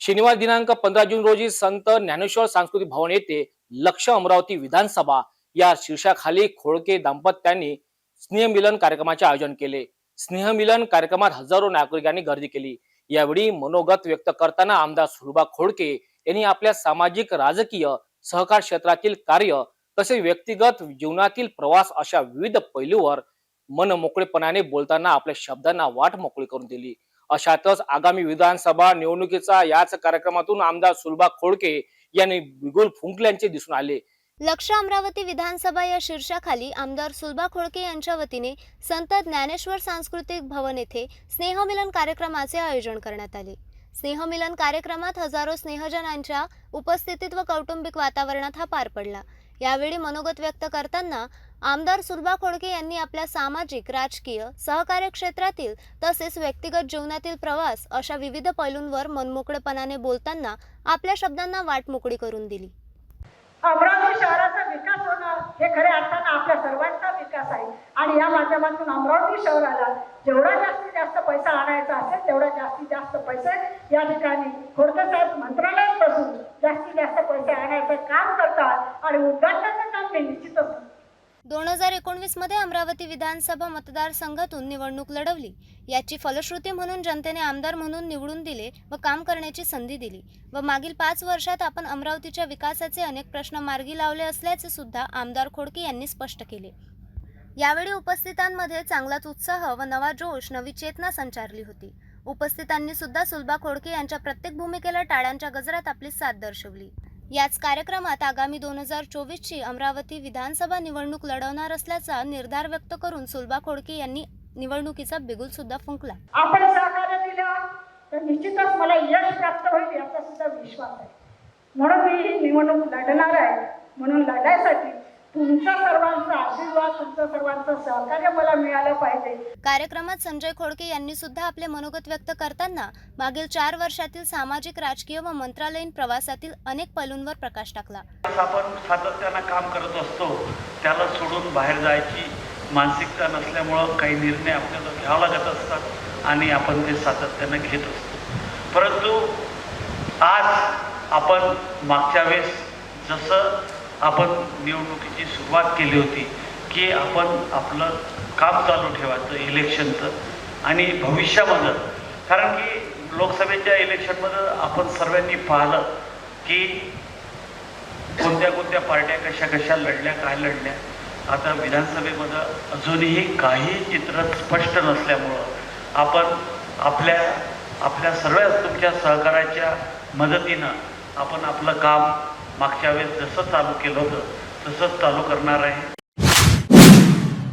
शनिवार दिनांक पंधरा जून रोजी संत ज्ञानेश्वर सांस्कृतिक भवन येथे लक्ष अमरावती विधानसभा या शीर्षाखाली खोळके दाम्पत्यांनी स्नेहमिलन कार्यक्रमाचे आयोजन केले. स्नेहमिलन कार्यक्रमात हजारो नागरिकांनी गर्दी केली. यावेळी मनोगत व्यक्त करताना आमदार सुरुबा खोडके यांनी आपल्या सामाजिक राजकीय सहकार क्षेत्रातील कार्य तसेच व्यक्तिगत जीवनातील प्रवास अशा विविध पैलूवर मन मोकळेपणाने बोलताना आपल्या शब्दांना वाट मोकळी करून दिली. अशातच आगामी विधानसभा निवडणुकीचा याच कार्यक्रमातून आमदार सुलभा खोडके यांनी बिगुल फुंकल्याचे दिसून आले. लक्ष अमरावती विधानसभा या शीर्षाखाली आमदार सुलभा खोडके यांच्या वतीने संत ज्ञानेश्वर सांस्कृतिक भवन येथे स्नेहमिलन कार्यक्रमाचे आयोजन करण्यात आले. स्नेहमिलन कार्यक्रमात हजारो स्नेहजनांच्या उपस्थितीत व कौटुंबिक वातावरणात हा पार पडला. यावेळी मनोगत व्यक्त करताना आमदार सुलभा खोडके यांनी आपल्या सामाजिक राजकीय सहकार्य क्षेत्रातील तसेच व्यक्तिगत जीवनातील प्रवास अशा विविध पैलूंवर मनमोकळेपणाने बोलताना आपल्या शब्दांना वाट मोकळी करून दिली. अमरावती शहराचा विकास होणं हे खऱ्या अर्थानं आपल्या सर्वांचा विकास आहे. आणि या माध्यमातून अमरावती शहराला जेवढा जास्तीत जास्त पैसा आणायचा असेल तेवढा जास्तीत जास्त पैसे या ठिकाणी खोडके साहेब मंत्रालयात बसून जास्तीत जास्त पैसे आणायचं काम करतात. आणि उद्घाटनाचं काम ते निश्चितच दोन हजार एकोणवीसमध्ये अमरावती विधानसभा मतदारसंघातून निवडणूक लढवली. याची फलश्रुती म्हणून जनतेने आमदार म्हणून निवडून दिले व काम करण्याची संधी दिली व मागील पाच वर्षात आपण अमरावतीच्या विकासाचे अनेक प्रश्न मार्गी लावले असल्याचे सुद्धा आमदार खोडके यांनी स्पष्ट केले. यावेळी उपस्थितांमध्ये चांगलाच उत्साह व नवा जोश नवी चेतना संचारली होती. उपस्थितांनी सुद्धा सुलभा खोडके यांच्या प्रत्येक भूमिकेला टाळ्यांच्या गजरात आपली साथ दर्शवली. याच कार्यक्रमात आगामी दोन हजार चोवीसची अमरावती विधानसभा निवडणूक लढवणार असल्याचा निर्धार व्यक्त करून सुलभा खोडके यांनी निवडणुकीचा बिगुल सुद्धा फुंकला. आपण सहकार्य दिलं तर निश्चितच मला यश प्राप्त होईल याचा सुद्धा विश्वास आहे. म्हणून मी निवडणूक लढणार आहे. म्हणून लढायसाठी तुमचा सर्वांचा आशीर्वाद तुमचं सर्वांचं सहकार्य मला मिळालं पाहिजे. कार्यक्रमात संजय खोडके यांनी सुद्धा आपले मनोगत व्यक्त करताना मागील चार वर्षातील सामाजिक राजकीय व मंत्रालयीन प्रवासातील अनेक पैलूंवर प्रकाश टाकला. आपण सातत्यानं काम करत असतो त्याला सोडून बाहेर जायची मानसिकता नसल्यामुळं काही निर्णय आपल्याला घ्यावं लागत असतात आणि आपण ते सातत्यानं घेत असतो. परंतु आज आपण मागच्या वेळेस जसं आपण निवडणुकीची सुरुवात केली होती की आपण आपलं काम चालू ठेवायचं इलेक्शनचं आणि भविष्यामध्ये कारण की लोकसभेच्या इलेक्शनमध्ये आपण सर्वांनी पाहिलं की कोणत्या कोणत्या पार्ट्या कशा कशा लढल्या काय लढल्या. आता विधानसभेमध्ये अजूनही काही चित्र स्पष्ट नसल्यामुळं आपण आपल्या आपल्या सर्व तुमच्या सहकार्याच्या मदतीनं आपण आपलं काम मागच्या वेळेस जसं चालू केलं होतं तसंच चालू करणार आहे.